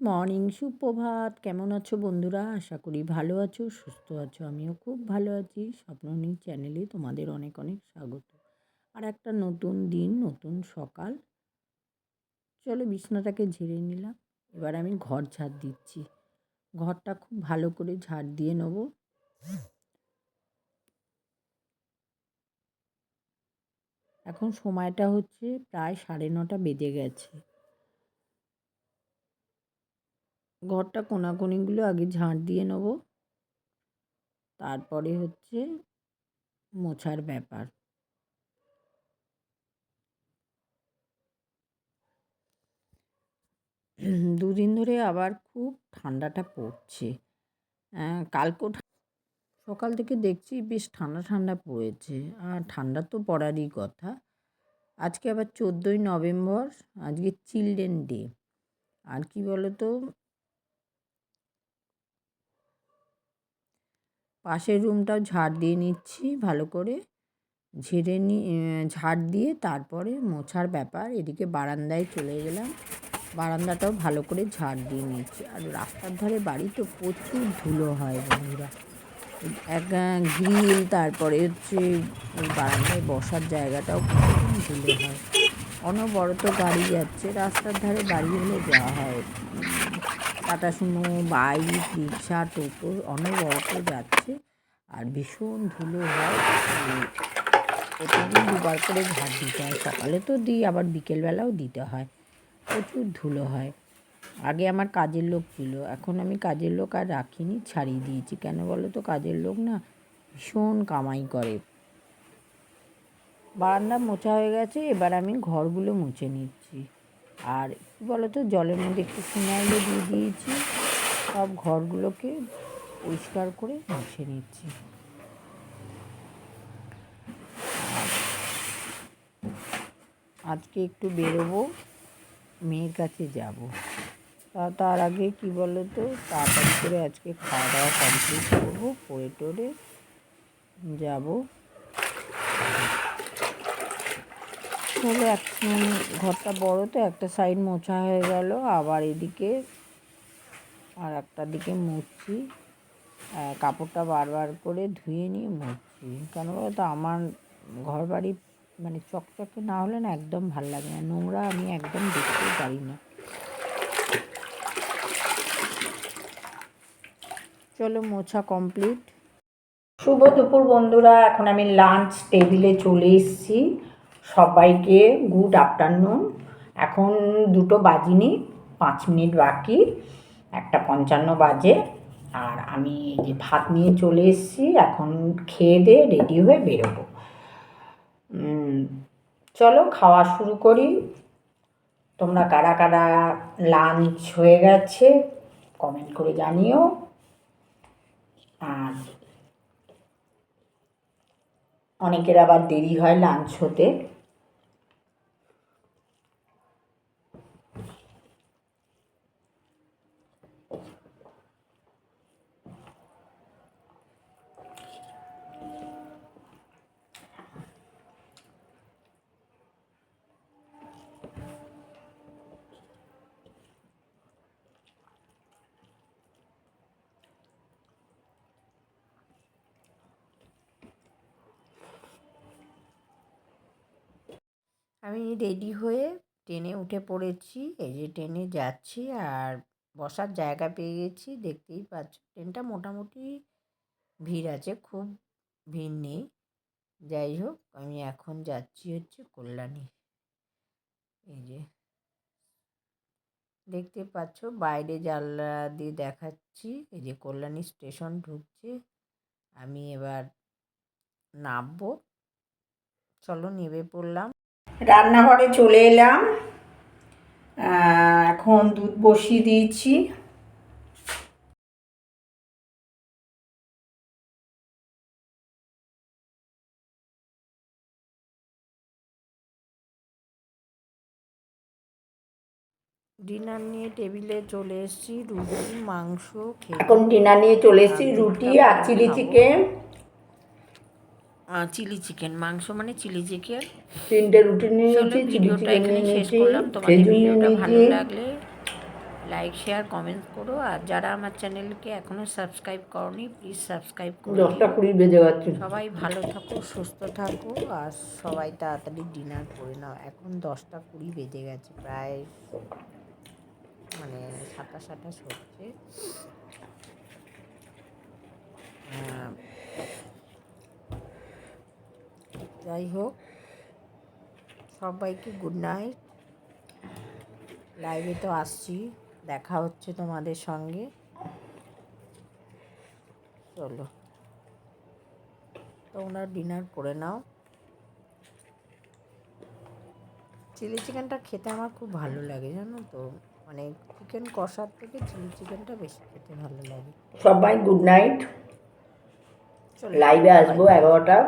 Morning সুপ্রভাত। কেমন আছো বন্ধুরা? আশা করি ভালো আছো, সুস্থ আছো, আমিও খুব ভালো আছি। স্বপ্ননী চ্যানেলে তোমাদের অনেক অনেক স্বাগত। আর একটা নতুন দিন, নতুন সকাল। চলো বিছনাটাকে ঝেড়ে নিলাম। এবার আমি ঘর ঝাড় দিচ্ছি। ঘরটা খুব ভালো করে ঝাড় দিয়ে নেব। এখন সময়টা হচ্ছে প্রায় সাড়ে নটা বেজে গেছে। ঘরটা কোনাকুনিগুলো আগে ঝাঁট দিয়ে নেব। তারপরে হচ্ছে মোছার ব্যাপার। দুদিন ধরে আবার খুব ঠান্ডাটা পড়ছে। কালকেও সকাল থেকে দেখছি বেশ ঠান্ডা ঠান্ডা পড়েছে। আর ঠান্ডা তো পড়ারই কথা। আজকে আবার চোদ্দোই নভেম্বর, আজকে চিলড্রেন ডে। আর কি বলতো পাশের রুমটাও ঝাড় দিয়ে নিচ্ছি, ভালো করে ঝেড়ে নি ঝাড় দিয়ে তারপরে মোছার ব্যাপার, এদিকে বারান্দায় চলে গেলাম। বারান্দাটাও ভালো করে ঝাড় দিয়ে নিচ্ছি। আর রাস্তার ধারে বাড়ি তো প্রচুর ধুলো হয় বন্ধুরা। এক গ্রিল, তারপরে হচ্ছে ওই বারান্দায় বসার জায়গাটাও প্রচুর ধুলো হয়। অনবরত গাড়ি যাচ্ছে, রাস্তার ধারে বাড়ি হলে যাওয়া হয়। টাটা সুমো বাইক রিক্সা টোটো অনবরত যাচ্ছে আর ভীষণ ধুলো হয়। প্রতিদিন দুবার করে ঝাড় দিতে হয়। সকালে তো দিই, আবার বিকেলবেলাও দিতে হয়। প্রচুর ধুলো হয়। আগে আমার কাজের লোক ছিল, এখন আমি কাজের লোক আর রাখিনি, ছাড়িয়ে দিয়েছি। কেন বলো তো? কাজের লোক না ভীষণ কামাই করে। বারান্দা মোছা হয়ে গেছে, এবার আমি ঘরগুলো মুছে নিচ্ছি। আর কী বলতো, জলের মধ্যে একটু ফিনাইলও দিয়ে দিয়েছি। সব ঘরগুলোকে পরিষ্কার করে মুছে নিচ্ছি। আজকে একটু বেরোবো, মেয়ের কাছে যাব। তা তার আগে কী বলো তো তাড়াতাড়ি করে আজকে খাওয়া দাওয়া কমপ্লিট করব পরে টোরে যাব। হলো এক ঘরটা বড় তো, একটা সাইড মোছা হয়ে গেল, আবার এদিকে আর একটা দিকে মুছছি কাপড়টা বারবার করে ধুয়ে নিয়ে মুছছি কেন বলতো আমার ঘর বাড়ি মানে চকচকে না হলে না একদম ভালো লাগে না। নোংরা আমি একদম দেখতেই পারি না। চলো মোছা কমপ্লিট শুভ দুপুর বন্ধুরা, এখন আমি লাঞ্চ টেবিলে চলে এসেছি। সবাইকে গুড আফটারনুন এখন দুটো বাজিনি, পাঁচ মিনিট বাকি, একটা পঞ্চান্ন বাজে। আর আমি যে ভাত নিয়ে চলে এসেছি, এখন খেয়ে দিয়ে রেডি হয়ে বেরোবো। চলো খাওয়া শুরু করি। তোমরা কারা কারা লাঞ্চ হয়ে গেছে কমেন্ট করে জানিও। আর অনেকের আবার দেরি হয় লাঞ্চ হতে। আমি রেডি হয়ে ট্রেনে উঠে পড়েছি। এই যে ট্রেনে যাচ্ছি আর বসার জায়গা পেয়ে গেছি। দেখতেই পাচ্ছ, ট্রেনটা মোটামুটি ভিড় আছে, খুব ভিড় নেই। যাই হোক, আমি এখন যাচ্ছি হচ্ছে কল্যাণী। এই যে দেখতে পাচ্ছ, বাইরে জানলা দিয়ে দেখাচ্ছি। এই যে কল্যাণী স্টেশন ঢুকছে। আমি এবার নামবো। চলো নেমে পড়লাম। রান্নাঘরে চলে এলাম। এখন দুধ বসিয়ে দিয়েছি। ডিনার নিয়ে টেবিলে চলে এসেছি রুটি মাংস এখন ডিনার নিয়ে চলে এসেছি রুটি আর চিলি চিকেন। চিলি চিকেন মাংস মানে চিলি চিকেন। তিনটে রুটি নিয়ে নিয়েছি চিলি চিকেন নিয়ে নিয়েছি তোমাদের ভিডিওটা ভালো লাগলে লাইক শেয়ার কমেন্ট করো। আর যারা আমার চ্যানেলকে এখনও সাবস্ক্রাইব করনি প্লিজ সাবস্ক্রাইব করো দশটা কুড়ি বেজে গেছে। সবাই ভালো থাকো সুস্থ থাকো আর সবাই তাড়াতাড়ি ডিনার করে নাও। এখন দশটা কুড়ি বেজে গেছে প্রায় মানে সাতাশ আঠাশ হচ্ছে। যাই হোক সবাইকে গুড নাইট লাইভে তো আসছি দেখা হচ্ছে তোমাদের সঙ্গে। চলো তোমরা ডিনার করে নাও। চিলি চিকেনটা খেতে আমার খুব ভালো লাগে জানো তো? মানে চিকেন কষার থেকে চিলি চিকেনটা বেশি খেতে ভালো লাগে। সবাই গুড নাইট লাইভে আসব এগারোটা।